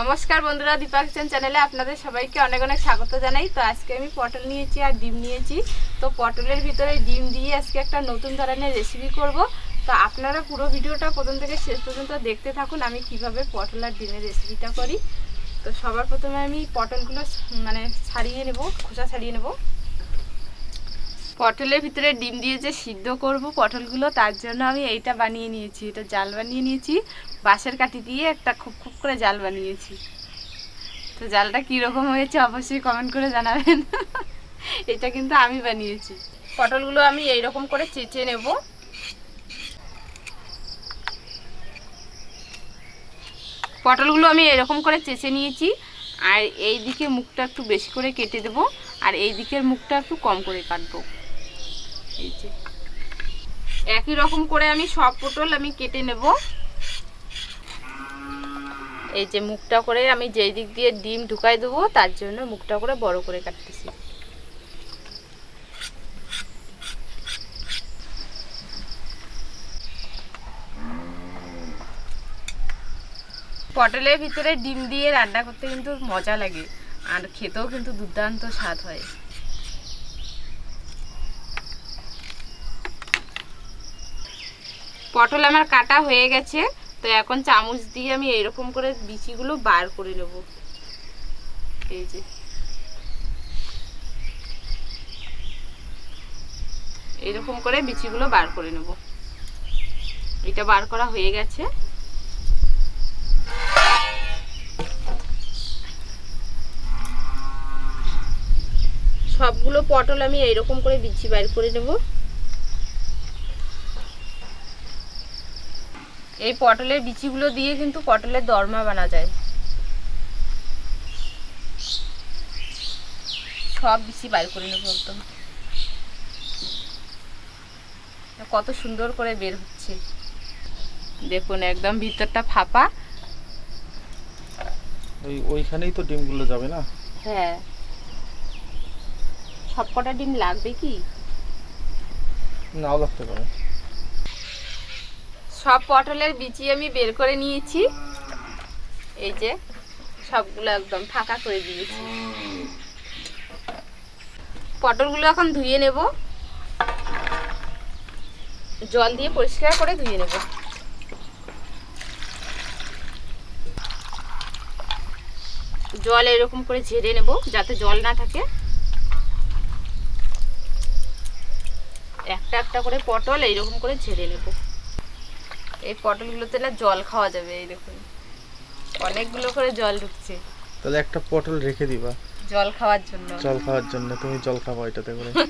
নমস্কার বন্ধুরা, দীপা কিচেন চ্যানেলে আপনাদের সবাইকে অনেক অনেক স্বাগত জানাই। তো আজকে আমি পটল নিয়েছি আর ডিম নিয়েছি। তো পটলের ভিতরে ডিম দিয়ে আজকে একটা নতুন ধরনের রেসিপি করব। তো আপনারা পুরো ভিডিওটা প্রথম থেকে শেষ পর্যন্ত দেখতে থাকুন, আমি কীভাবে পটল আর ডিমের রেসিপিটা করি। তো সবার প্রথমে আমি পটলগুলো মানে ছাড়িয়ে নেব, খোসা ছাড়িয়ে নেব। পটলের ভিতরে ডিম দিয়ে যে সিদ্ধ করব পটলগুলো, তার জন্য আমি এইটা বানিয়ে নিয়েছি, এটা জাল বানিয়ে নিয়েছি। বাঁশের কাঠি দিয়ে একটা খুব খুব করে জাল বানিয়েছি। তো জালটা কীরকম হয়েছে অবশ্যই কমেন্ট করে জানাবেন। এটা কিন্তু আমি বানিয়েছি। পটলগুলো আমি এইরকম করে চেঁচে নেব। পটলগুলো আমি এরকম করে চেঁচে নিয়েছি। আর এই দিকে মুখটা একটু বেশি করে কেটে দেবো। আর এই দিকের মুখটা একটু কম করে কাটবো। এই যে। একই রকম করে আমি সব পটল আমি কেটে নেব। এই যে মুখটা করে আমি যেই দিক দিয়ে ডিম ঢুকাই দেবো, তার জন্য মুখটা করে বড় করে কাটতেছি। পটলের ভিতরে ডিম দিয়ে রান্না করতে কিন্তু মজা লাগে, আর খেতেও কিন্তু দুর্দান্ত স্বাদ হয়। পটল আমার কাটা হয়ে গেছে তো এখন চামচ দিয়ে আমি এরকম করে বিচিগুলো বার করে নেব। এই যে। এরকম করে বিচিগুলো বার করে নেব। এটা বার করা হয়ে গেছে। সবগুলো পটল আমি এইরকম করে বিচি বার করে নেব। এই পটলের বিচিগুলো দিয়ে কিন্তু পটলের দরমা বানা যায়। সব বিচি বার করে নেব একদম। কত সুন্দর করে বের হচ্ছে। দেখুন একদম ভিতরটা ফাঁপা। ওই ওইখানেই তো ডিমগুলো যাবে না? হ্যাঁ। সব কটা ডিম লাগবে কি? নাও লাগতে পারে। সব পটলের বিচি আমি বের করে নিয়েছি। এই যে, সবগুলো একদম ফাঁকা করে দিয়েছি। পটলগুলো এখন ধুয়ে নেব। জল দিয়ে পরিষ্কার করে ধুয়ে নেব। জল এরকম করে ঝেড়ে নেব, যাতে জল না থাকে। একটা একটা করে পটল এইরকম করে ঝেড়ে নেব। এই পটলগুলোতে না জল খাওয়া যাবে এই দেখুন। অনেকগুলো করে জল ঢুকছে। তাহলে একটা পটল রেখে দিবা। জল খাওয়ার জন্য। জল খাওয়ার জন্য তুমি জল খাবা এটাতে করে।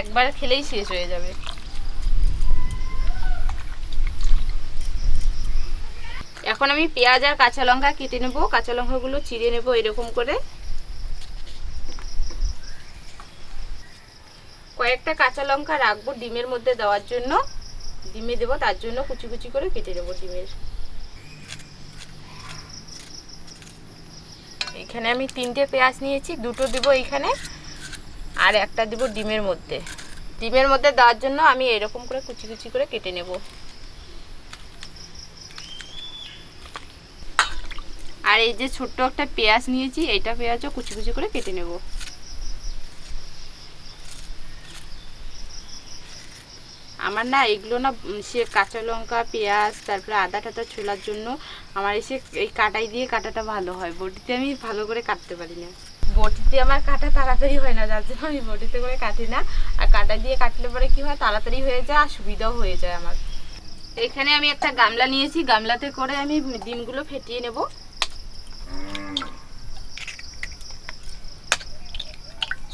একবার খেলেই শেষ হয়ে যাবে। এখন আমি পেঁয়াজ আর কাঁচা লঙ্কা কেটে নেব। কাঁচা লঙ্কাগুলো চিড়ে নেব এরকম করে। কয়েকটা কাঁচা লঙ্কা রাখব ডিমের মধ্যে দেওয়ার জন্য। ডিমে দেবো, তার জন্য কুচি কুচি করে কেটে নেব ডিমের। এখানে আমি তিনটে পেঁয়াজ নিয়েছি, দুটো দেবো এইখানে আর একটা দেবো ডিমের মধ্যে। ডিমের মধ্যে দেওয়ার জন্য আমি এরকম করে কুচি কুচি করে কেটে নেব। আর এই যে ছোট্ট একটা পেঁয়াজ নিয়েছি, এইটা পেঁয়াজও কুচি কুচি করে কেটে নেব। আমার না এগুলো না সে কাঁচা লঙ্কা, পেঁয়াজ, তারপরে আদা টাদা ছোলার জন্য আমার এসে এই কাটাই দিয়ে কাটাটা ভালো হয়। বটিতে আমি ভালো করে কাটতে পারি না। বটিতে আমার কাটা তাড়াতাড়ি হয় না, যার জন্য আমি বটিতে করে কাটি না। আর কাটা দিয়ে কাটলে পরে কি হয়, তাড়াতাড়ি হয়ে যায় আর সুবিধাও হয়ে যায় আমার। এখানে আমি একটা গামলা নিয়েছি, গামলাতে করে আমি ডিমগুলো ফেটিয়ে নেব।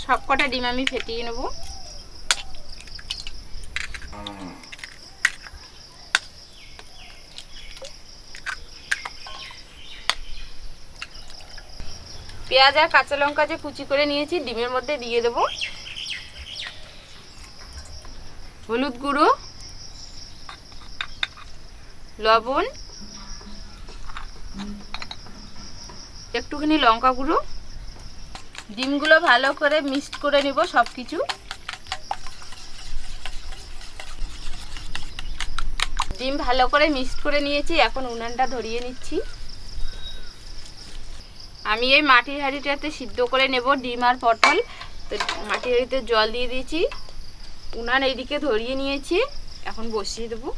সব কটা ডিম আমি ফেটিয়ে নেব। পেঁয়াজ আর কাঁচা লঙ্কা যে কুচি করে নিয়েছি, ডিমের মধ্যে দিয়ে দেব। হলুদ গুঁড়ো, লবণ, একটুখানি লঙ্কা গুঁড়ো। ডিমগুলো ভালো করে মিক্সড করে নিব সব কিছু ডিম ভালো করে মিক্সড করে নিয়েছি, এখন উনানটা ধরিয়ে নিচ্ছি। আমি এই মাটির হাঁড়িটাতে সিদ্ধ করে নেব ডিম আর পটল। তো মাটির হাঁড়িতে জল দিয়ে দিয়েছি। উনান এইদিকে ধরিয়ে নিয়েছি, এখন বসিয়ে দেবো।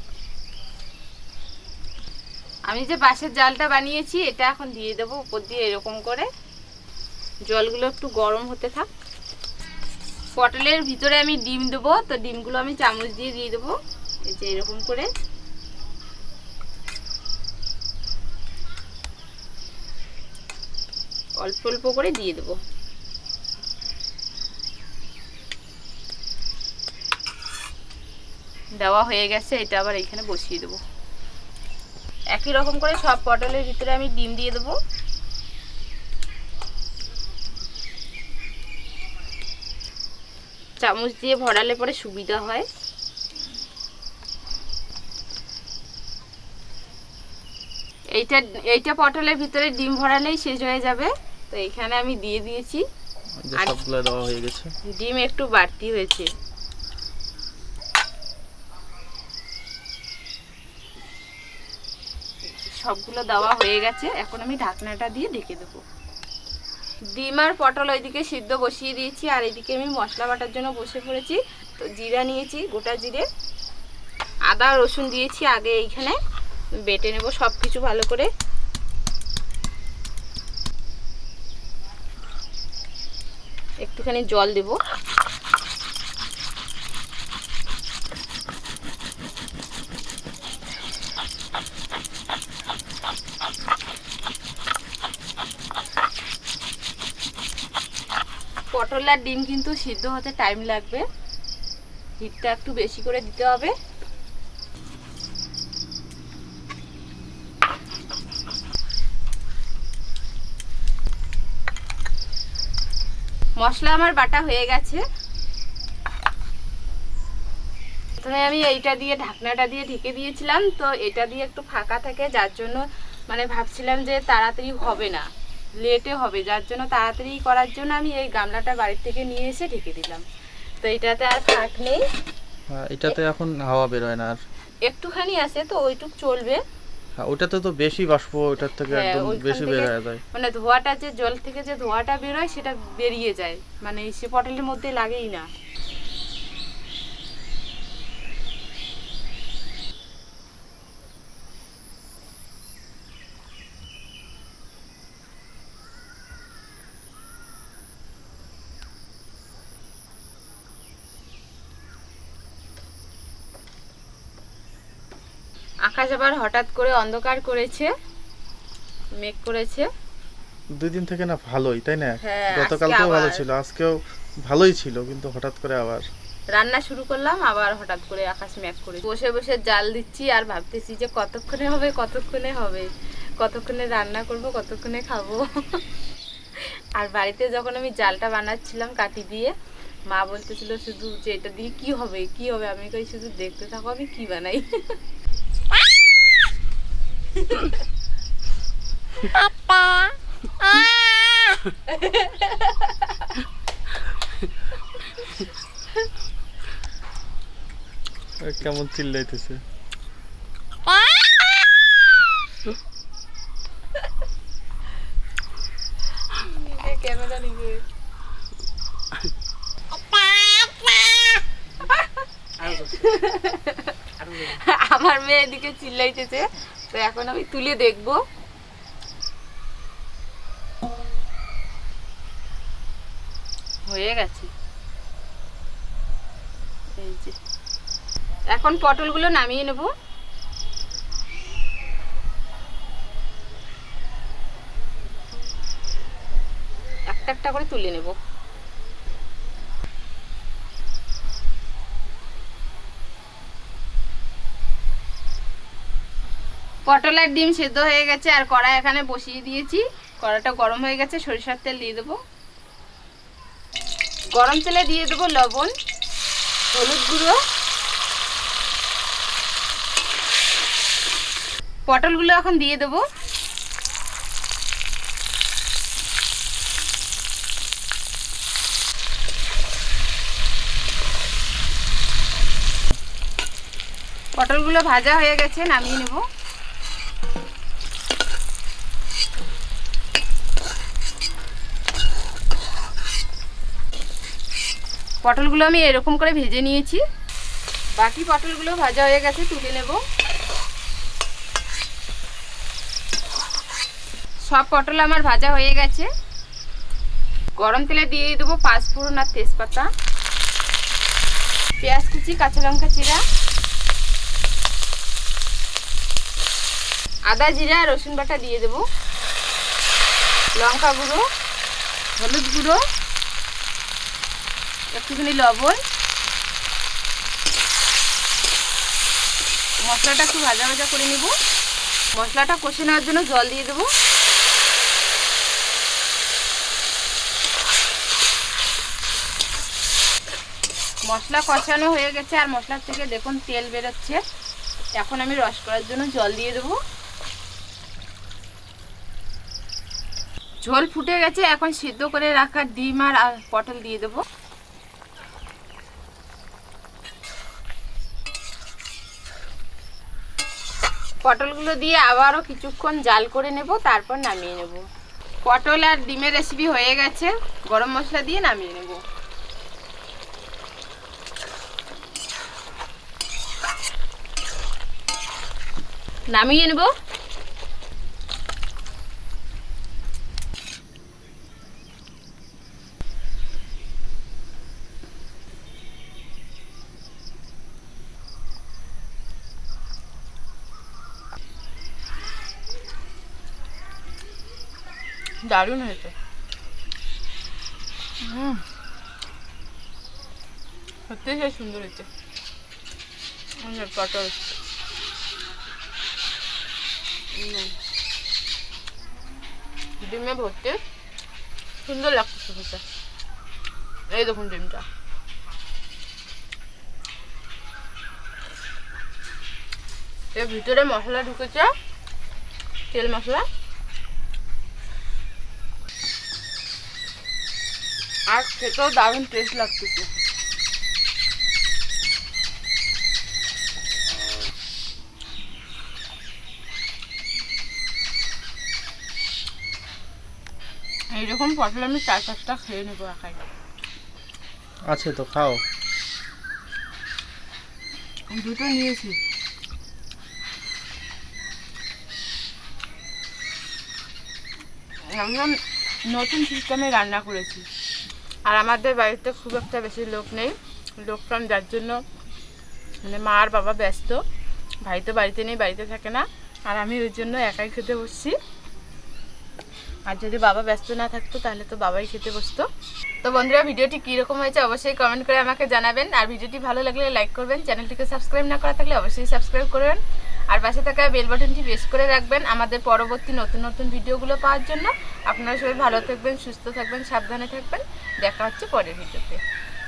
আমি যে বাঁশের জালটা বানিয়েছি, এটা এখন দিয়ে দেবো উপর দিয়ে এরকম করে। জলগুলো একটু গরম হতে থাক। পটলের ভিতরে আমি ডিম দেবো, তো ডিমগুলো আমি চামচ দিয়ে দিয়ে দেবো। এই যে এরকম করে। অল্প অল্প করে দিয়ে দেবো। দেওয়া হয়ে গেছে, এটা আবার এইখানে বসিয়ে দেবো। একই রকম করে সব পটলের ভিতরে আমি ডিম দিয়ে দেবো। চামচ দিয়ে ভরালে পরে সুবিধা হয়। এইটা এইটা পটলের ভিতরে ডিম ভরালেই শেষ হয়ে যাবে। তো এখানে আমি দিয়ে দিয়েছি। সবগুলো দেওয়া হয়ে গেছে। ডিম একটু বাড়তি হয়েছে। সবগুলো দেওয়া হয়ে গেছে। এখন আমি ঢাকনাটা দিয়ে ঢেকে দেবো। ডিম আর পটল ওইদিকে সিদ্ধ বসিয়ে দিয়েছি আর এদিকে আমি মশলা বাটার জন্য বসে পড়েছি। তো জিরা নিয়েছি গোটা জিরে। আদা রসুন দিয়েছি আগে এইখানে বেটে নেব সব কিছু ভালো করে। একটুখানি জল দেব। পটল আর ডিম কিন্তু সিদ্ধ হতে টাইম লাগবে। হিটটা একটু বেশি করে দিতে হবে। মশলা আমার বাটা হয়ে গেছে। প্রথমে আমি এইটা দিয়ে ঢাকনাটা দিয়ে ঢেকে দিয়েছিলাম তো এটা দিয়ে একটু ফাঁকা থাকে যার জন্য মানে ভাবছিলাম যে তাড়াতাড়ি হবে না লেটে হবে যার জন্য তাড়াতাড়ি করার জন্য আমি এই গামলাটা বাড়ির থেকে নিয়ে এসে ঢেকে দিলাম। তো এটাতে আর ফাঁক নেই। হ্যাঁ, এটাতে এখন হাওয়া বেরোয় না আর। একটুখানি আছে তো ওইটুক চলবে। ওটাতে তো বেশি বাষ্প ওটার থেকে হ্যাঁ, একদম বেশি বের হয়ে যায়। মানে ধোয়াটা যে জল থেকে যে ধোয়াটা বেরোয় সেটা বেরিয়ে যায়। মানে সে পটলের মধ্যে লাগেই না। আকাশ আবার হঠাৎ করে অন্ধকার করেছে মেঘ করেছে। দুই দিন থেকে না ভালোই তাই না? হ্যাঁ, গতকালকেও ভালো ছিল আজকেও ভালোই ছিল কিন্তু হঠাৎ করে আবার। রান্না শুরু করলাম আবার হঠাৎ করে আকাশ মেঘ করে বসে বসে জাল দিচ্ছি আর ভাবতেছি যে কতক্ষণে হবে কতক্ষণে হবে? কতক্ষণে রান্না করব কতক্ষণে খাব? আর বাড়িতে যখন আমি জালটা বানাচ্ছিলাম কাটি দিয়ে মা বলতেছিল শুধু যে এটা দিয়ে কি হবে কি হবে? আমি কই শুধু দেখতে থাকো আমি কি বানাই? এ, কেমন চিল্লাইতেছে ক্যামেরা নিবে। আমার মেয়ে এদিকে চিল্লাইতেছে তো এখন আমি তুলে দেখব। হয়ে গেছে। এই যে। এখন পটলগুলো নামিয়ে নেব। একটা একটা করে তুলে নেব। পটল আর ডিম সেদ্ধ হয়ে গেছে, আর কড়া এখানে বসিয়ে দিয়েছি। কড়াটা গরম হয়ে গেছে, সরিষার তেল দিয়ে দেবো। গরম তেলে দিয়ে দেবো লবণ, হলুদ গুঁড়ো। পটলগুলো এখন দিয়ে দেবো। পটলগুলো ভাজা হয়ে গেছে, নামিয়ে নেব। পটলগুলো আমি এরকম করে ভেজে নিয়েছি। বাকি পটলগুলো ভাজা হয়ে গেছে, তুলে নেব। সব পটল আমার ভাজা হয়ে গেছে। গরম তেলে দিয়ে দেবো পাঁচফোড়ন আর তেজপাতা। পেঁয়াজ কুচি, কাঁচা লঙ্কা চিরা আদা জিরা, রসুন বাটা দিয়ে দেবো। লঙ্কা গুঁড়ো, হলুদ গুঁড়ো। একটুখানি লবণ। মশলাটা একটু ভাজা ভাজা করে নিব। মশলাটা কষে নেওয়ার জন্য জল দিয়ে দেবো। মশলা কষানো হয়ে গেছে, আর মশলার থেকে দেখুন তেল বেরোচ্ছে। এখন আমি রস করার জন্য জল দিয়ে দেবো। ঝোল ফুটে গেছে, এখন সিদ্ধ করে রাখা ডিম আর পটল দিয়ে দেবো। পটলগুলো দিয়ে আবারও কিছুক্ষণ জাল করে নেব, তারপর নামিয়ে নেব। পটল আর ডিমের রেসিপি হয়ে গেছে, গরম মশলা দিয়ে নামিয়ে নেব। নামিয়ে নেব। দারুণ হয়েছে। হুম। সত্যি সেই সুন্দর হয়েছে। পটল। ডিমে ভর্তি। সুন্দর লাগতেছে খেতে। এই দেখুন ডিমটা। এর ভিতরে মশলা ঢুকেছে। তেল মশলা। আর খেতেও দারুণ টেস্ট লাগতেছে। এইরকম পটল আমি চার পাঁচটা খেয়ে নেব একাই। আছে তো খাও। দুটো নিয়েছি। একদম নতুন সিস্টেমে রান্না করেছি। আর আমাদের বাড়িতে খুব একটা বেশি লোক নেই, লোক কম, যার জন্য মানে মা আর বাবা ব্যস্ত। ভাই তো বাড়িতে নেই, বাড়িতে থাকে না। আর আমি ওই জন্য একাই খেতে বসছি। আর যদি বাবা ব্যস্ত না থাকতো, তাহলে তো বাবাই খেতে বসতো। তো বন্ধুরা, ভিডিওটি কীরকম হয়েছে অবশ্যই কমেন্ট করে আমাকে জানাবেন। আর ভিডিওটি ভালো লাগলে লাইক করবেন, চ্যানেলটিকে সাবস্ক্রাইব না করা থাকলে অবশ্যই সাবস্ক্রাইব করবেন। আর পাশে থাকা বেল বাটনটি প্রেস করে রাখবেন আমাদের পরবর্তী নতুন নতুন ভিডিওগুলো পাওয়ার জন্য। আপনারা সবাই ভালো থাকবেন, সুস্থ থাকবেন, সাবধানে থাকবেন। দেখা হচ্ছে পরের ভিডিওতে